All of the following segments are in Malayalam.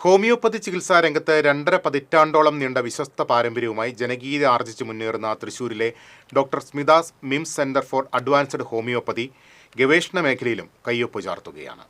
ഹോമിയോപ്പതി ചികിത്സാ രംഗത്ത് രണ്ടര പതിറ്റാണ്ടോളം നീണ്ട വിശ്വസ്ത പാരമ്പര്യവുമായി ജനകീയത ആർജിച്ച് മുന്നേറുന്ന തൃശൂരിലെ doctor Smitha's MIMS centre for advanced homeopathy ഗവേഷണ മേഖലയിലും കയ്യൊപ്പ് ചാർത്തുകയാണ്.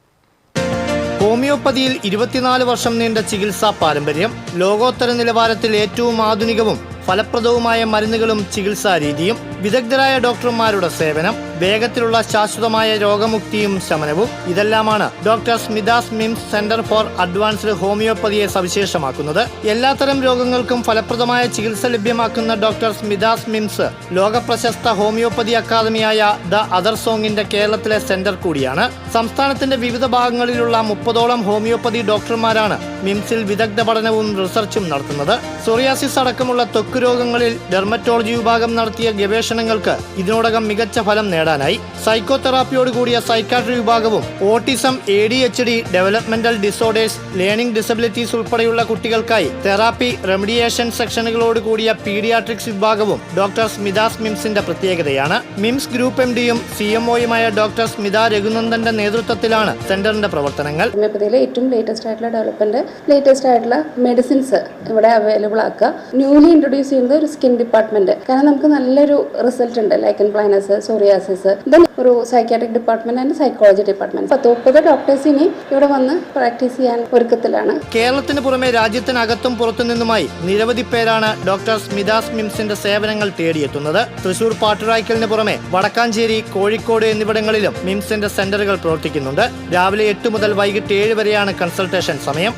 ഹോമിയോപ്പതിയിൽ ഇരുപത്തിനാല് വർഷം നീണ്ട ചികിത്സാ പാരമ്പര്യം ലോകോത്തര നിലവാരത്തിൽ ഏറ്റവും ആധുനികവും ഫലപ്രദവുമായ മരുന്നുകളും ചികിത്സാ രീതിയും വിദഗ്ധരായ ഡോക്ടർമാരുടെ സേവനം വേഗത്തിലുള്ള ശാശ്വതമായ രോഗമുക്തിയും ശമനവും ഇതെല്ലാമാണ് doctor Smitha's MIMS center for advanced ഹോമിയോപ്പതിയെ സവിശേഷമാക്കുന്നത്. എല്ലാത്തരം രോഗങ്ങൾക്കും ഫലപ്രദമായ ചികിത്സ ലഭ്യമാക്കുന്ന ഡോക്ടർ സ്മിതാസ് മിംസ് ലോകപ്രശസ്ത ഹോമിയോപ്പതി അക്കാദമിയായ ദ അതർ സോങ്ങിന്റെ കേരളത്തിലെ സെന്റർ കൂടിയാണ്. സംസ്ഥാനത്തിന്റെ വിവിധ ഭാഗങ്ങളിലുള്ള മുപ്പതോളം ഹോമിയോപ്പതി ഡോക്ടർമാരാണ് മിംസിൽ വിദഗ്ധ പഠനവും റിസർച്ചും നടത്തുന്നത്. സോറിയാസിസ് അടക്കമുള്ള ത്വക്ക് രോഗങ്ങളിൽ ഡെർമറ്റോളജി വിഭാഗം നടത്തിയ ഗവേഷണങ്ങൾക്ക് ഇതിനോടകം മികച്ച ഫലം നേടാനായി. സൈക്കോതെറാപ്പിയോട് കൂടിയ സൈക്കാട്രി വിഭാഗവും autism A D H D developmental disorders learning disabilities ഉൾപ്പെടെയുള്ള കുട്ടികൾക്കായി തെറാപ്പി റെമഡിയേഷൻ സെക്ഷനുകളോട് കൂടിയ പീഡിയാട്രിക്സ് വിഭാഗവും ഡോക്ടർ സ്മിതാസ് മിംസിന്റെ പ്രത്യേകതയാണ്. മിംസ് ഗ്രൂപ്പ് എം ഡിയും സി എം ഒയുമായ ഡോക്ടർ സ്മിത രഘുനന്ദന്റെ നേതൃത്വത്തിലാണ് സെന്ററിന്റെ പ്രവർത്തനങ്ങൾ. ഹോമിയോപ്പതിയിലെ ഏറ്റവും ലേറ്റസ്റ്റ് ആയിട്ടുള്ള ഡെവലപ്മെന്റ് ലേറ്റസ്റ്റ് ആയിട്ടുള്ള മെഡിസിൻസ് ഇവിടെ അവൈലബിൾ ആക്കുക. ന്യൂലി ഇൻട്രൊഡ്യൂസ് ചെയ്യുന്നത് ഒരു സ്കിൻ ഡിപ്പാർട്ട്മെന്റ് കാരണം നമുക്ക് നല്ലൊരു റിസൾട്ട് ഉണ്ട്. ലൈക്കൻ പ്ലാനസ് സോറിയാസിസ് ദെൻ ഒരു psychiatric department and psychology department പത്ത് മുപ്പത് ഡോക്ടേഴ്സ് ഇനി ഇവിടെ വന്ന് പ്രാക്ടീസ് ചെയ്യാൻ ഒരുക്കത്തിലാണ്. കേരളത്തിന് പുറമെ രാജ്യത്തിനകത്തും പുറത്തു നിന്നുമായി നിരവധി പേരാണ് ഡോക്ടർ സ്മിതാസ് മിംസിന്റെ സേവനങ്ങൾ തേടിയെത്തുന്നത്. തൃശൂർ പാട്ടുറായ്ക്കലിന് പുറമെ വടക്കാഞ്ചേരി കോഴിക്കോട് എന്നിവിടങ്ങളിലും മിംസിന്റെ സെന്ററുകൾ പ്രവർത്തിക്കുന്നുണ്ട്. രാവിലെ എട്ട് മുതൽ വൈകിട്ട് ഏഴ് വരെയാണ് കൺസൾട്ടേഷൻ സമയം.